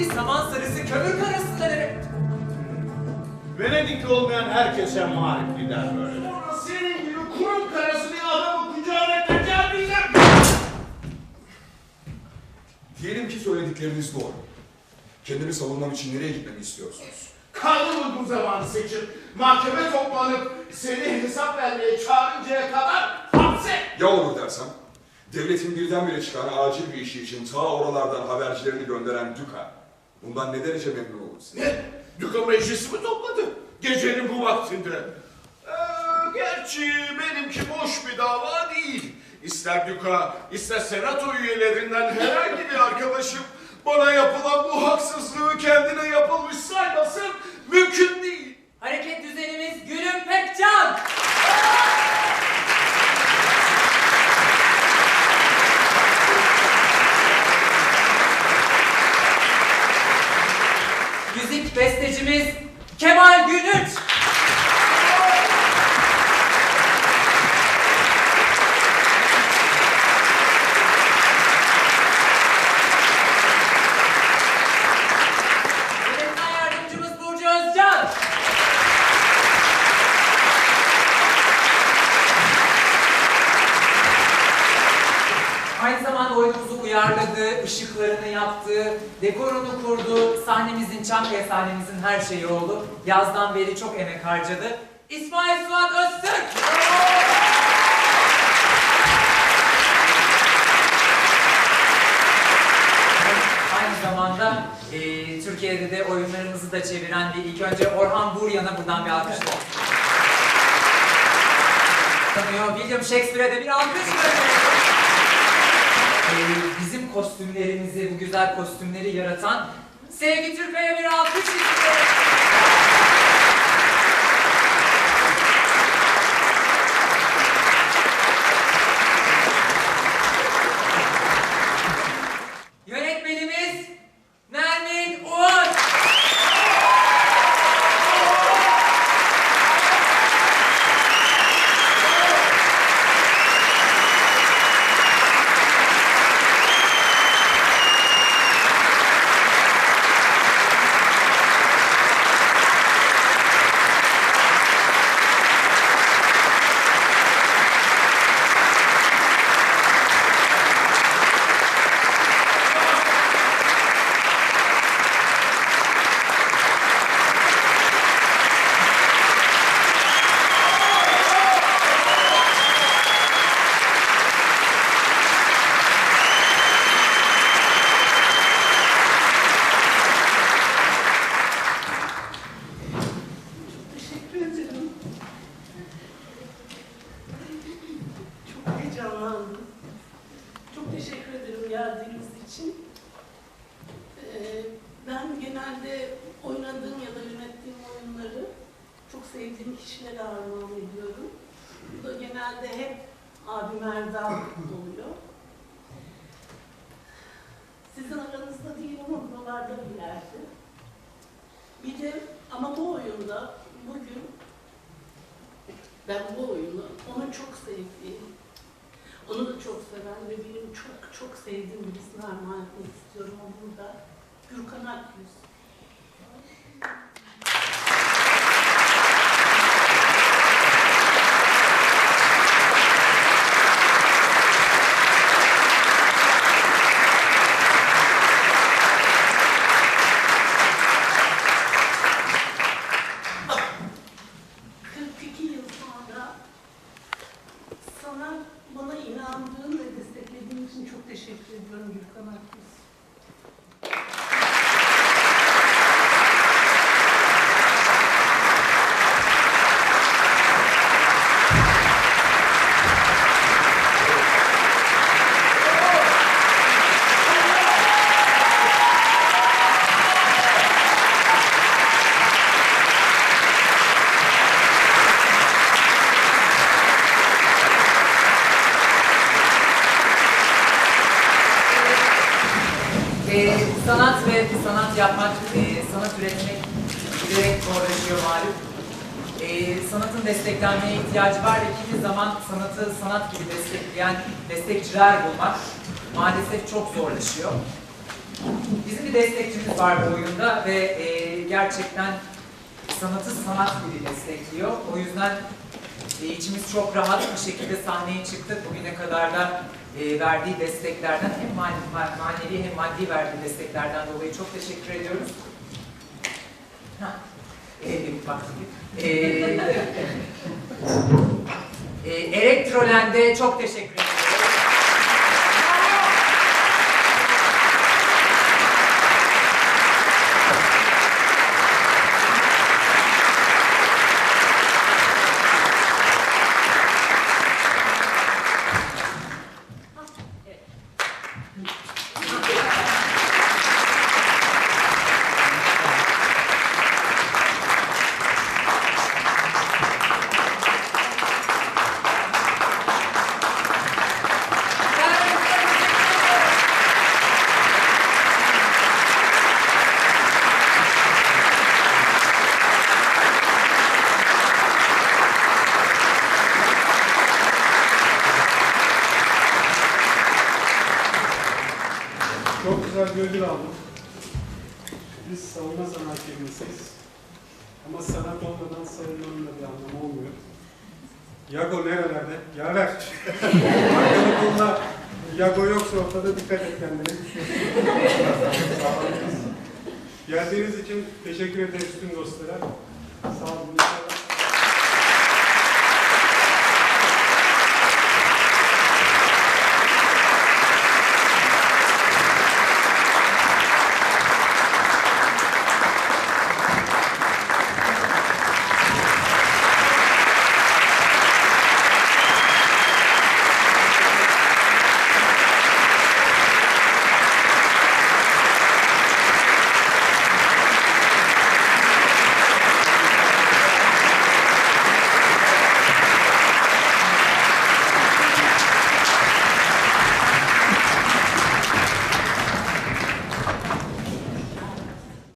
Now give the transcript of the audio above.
saman sarısı kömür karasında. Venedikli olmayan herkese marif gider böyle. Sonra senin gibi kurum karası bir adamı kucağına kaçamayacak. Diyelim ki söyledikleriniz doğru. Kendimi savunmam için nereye gitmemi istiyorsunuz? Kanun uygun zamanı seçip mahkeme toplanıp seni hesap vermeye çağırıncaya kadar hapse. Ya olur dersem? Devletin birdenbire çıkan acil bir işi için ta oralardan habercilerini gönderen Duka. Bundan ne derece memnun olursun? Ne? Düka meclisi mi topladı? Gecenin bu vaktinde. Ee, gerçi benimki boş bir dava değil. İster Düka, ister senato üyelerinden herhangi bir arkadaşım bana yapılan bu haksızlığı kendine Bestecimiz Kemal Günüç. Oyunumuzu uyarladı, ışıklarını yaptı, dekorunu kurdu, sahnemizin, Çankaya sahnemizin her şeyi oldu. Yazdan beri çok emek harcadı. İsmail Suat Öztürk! Aynı zamanda eee, Türkiye'de de oyunlarımızı da çeviren bir ilk önce Orhan Buryan'a buradan bir alkış. Tanıyor. William Shakespeare'e de bir alkış verelim. Kostümlerimizi, bu güzel kostümleri yaratan Sevgi Türkay'a bir alkış istiyorum. Yönetmenimiz Nermin Uğur. Teşekkür ederim. Çok heyecanlandım. Çok teşekkür ederim geldiğiniz için. Ee, ben genelde oynadığım ya da yönettiğim oyunları çok sevdiğim kişilere armağan ediyorum. Bu da genelde hep abim Erdal oluyor. Sizin aranızda değil ama buralarda bir yerde. Bir de ama bu oyunda bugün ben bu oyunu onun çok sevdiğim, onu da çok seven ve benim çok çok sevdiğim birisine armağan etmek istiyorum. O burada Gürkan Akyüz. Bak, 42 yıl sonra sana bana inandığın ve desteklediğin için çok teşekkür ediyorum Gürkan Akyüz. Ee, ve sanat yapmak, e, sanat üretmek giderek zorlaşıyor malum. Ee, sanatın desteklenmeye ihtiyacı var ve kimi zaman sanatı sanat gibi destekleyen destekçiler bulmak maalesef çok zorlaşıyor. Bizim bir destekçimiz var bu oyunda ve e, gerçekten sanatı sanat gibi destekliyor. O yüzden e, içimiz çok rahat bir şekilde sahneye çıktık. Bugüne kadar da e, verdiği desteklerden hem mane- ma- manevi hem maddi verdiği desteklerden dolayı çok teşekkür ediyoruz. Ha. E, e, e, Elektrolen'de çok teşekkür ediyoruz. Çok güzel bir ödül aldım. Biz savunma sanat firmasıyız. Ama sanat olmadan savunmanın da bir anlamı olmuyor. Yago nerelerde? Yaver. Arkada kolda Yago yoksa ortada dikkat et kendine. Geldiğiniz için teşekkür ederiz tüm dostlara. Sağ olun.